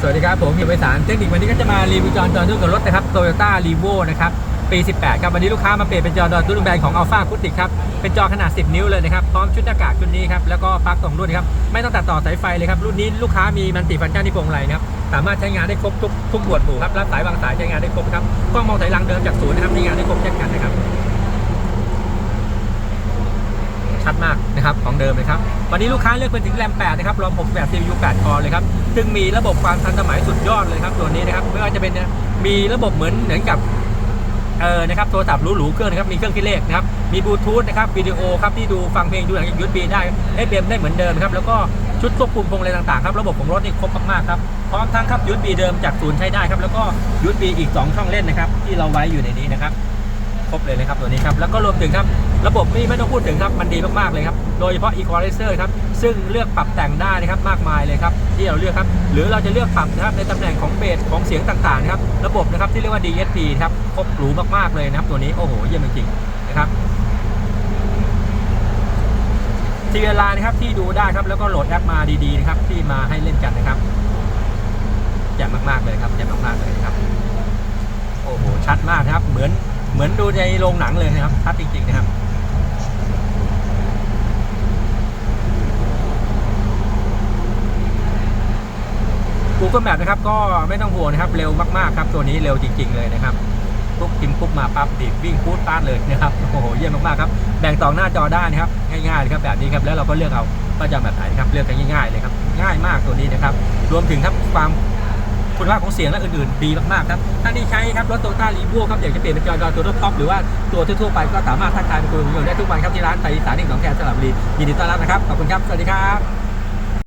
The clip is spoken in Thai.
สวัสดีครับ ผมพิมพ์ไพศาลเทคนิควันนี้ก็จะมารีวิวจอจอรุ่นกับรถนะครับโตโยต้ารีโวนะครับ ปี 18 ครับ วันนี้ลูกค้ามาเปลี่ยนเป็นจอจอรุ่นแบรนด์ของอัลฟาคุติกครับ เป็นจอขนาด 10 นิ้วเลยนะครับ พร้อมชุดหน้ากากชุดนี้ครับ แล้วก็ปลั๊กตรงรุ่นครับ ไม่ต้องตัดต่อสายไฟเลยครับ รุ่นนี้ลูกค้ามีมันติฟังก์ชันที่โปร่งไหลนะครับ สามารถใช้งานได้ครบทุกทุกหมวดหมู่ครับ รับสายวางสายใช้งานได้ครบครับ กล้องมองถอยลังเดิมจากศูนย์นะครับใช้งานได้ครบเช่นกันนะครับ ชัดมากนะครับของเดิมเลยครับวันนี้ลูกค้าเลือกเป็นถึงแรม 8 นะครับรอม6แบบ CPU 8คอเลยครับซึ่งมีระบบความทันสมัยสุดยอดเลยครับตัวนี้นะครับไม่ว่าจะเป็นมีระบบเหมือนเหมือนกับเออนะครับโทรศัพท์หรูๆเครื่องนะครับมีเครื่องคิดเลขนะครับมีบลูทูธนะครับวิดีโอครับที่ดูฟังเพลงดูหนังยูทูบได้ให้เบมได้เหมือนเดิมครับแล้วก็ชุดควบคุมพวงอะไรต่างๆครับระบบของรถนี่ครบมากๆครับพร้อมทั้งครับยูทูบเดิมจากศูนย์ใช้ได้ครับแล้วก็ยูทูบอีก 2 ช่องเล่นนะครับที่เราไว้อยู่ในนี้นะครับ ครบเลยนะครับตัวนี้ครับ แล้วก็รวมถึงครับ ระบบนี่ไม่ต้องพูดถึงครับ มันดีมาก ๆ เลยครับ โดยเฉพาะ Equalizer ครับ ซึ่งเลือกปรับแต่งได้นะครับมากมายเลยครับ ที่เราเลือกครับ หรือเราจะเลือกปรับนะครับในตำแหน่งของเบสของเสียงต่างๆนะครับ ระบบนะครับที่เรียกว่า DSP ครับ ครบหรูมากๆเลยนะครับ ตัวนี้ โอ้โห เยี่ยมจริงๆนะครับทีเวลานะครับที่ดูได้ครับแล้วก็โหลดแอปมาดีๆนะครับที่มาให้เล่นกันนะครับแจ่มมากๆเลยครับแจ่มมากๆเลยนะครับโอ้โหชัดมากครับ เหมือน เหมือนดูในโรงหนังเลยนะครับชัดจริงๆนะครับ Google Map นะครับก็ไม่ต้องห่วงนะครับ เร็วมากๆครับ ตัวนี้เร็วจริง ๆ เลยนะครับปุ๊บพิมพ์ปุ๊บมาปั๊บดิวิ่งพูดปาดเลยนะครับโอ้โหเยี่ยมมากๆครับแบ่งต่อหน้าจอได้นะครับง่ายๆเลยครับแบบนี้ครับแล้วเราก็เลือกเอาว่าจะแบบไหนครับเลือกกันง่ายๆเลยครับง่ายมากตัวนี้นะครับ รวมถึงครับความ คุณภาพของเสียงและอื่นๆดีมากๆครับท่านที่ใช้ครับรถโตโยต้ารีโวครับอยากจะเปลี่ยนเป็นจอจอตัวรถท็อปหรือว่าตัวทั่วๆไปก็สามารถทักทายไปคุยกับผมได้ทุกวันครับที่ร้านไทยสานิ่งสองแคร์สลับบุรียินดีต้อนรับนะครับขอบคุณครับสวัสดีครับ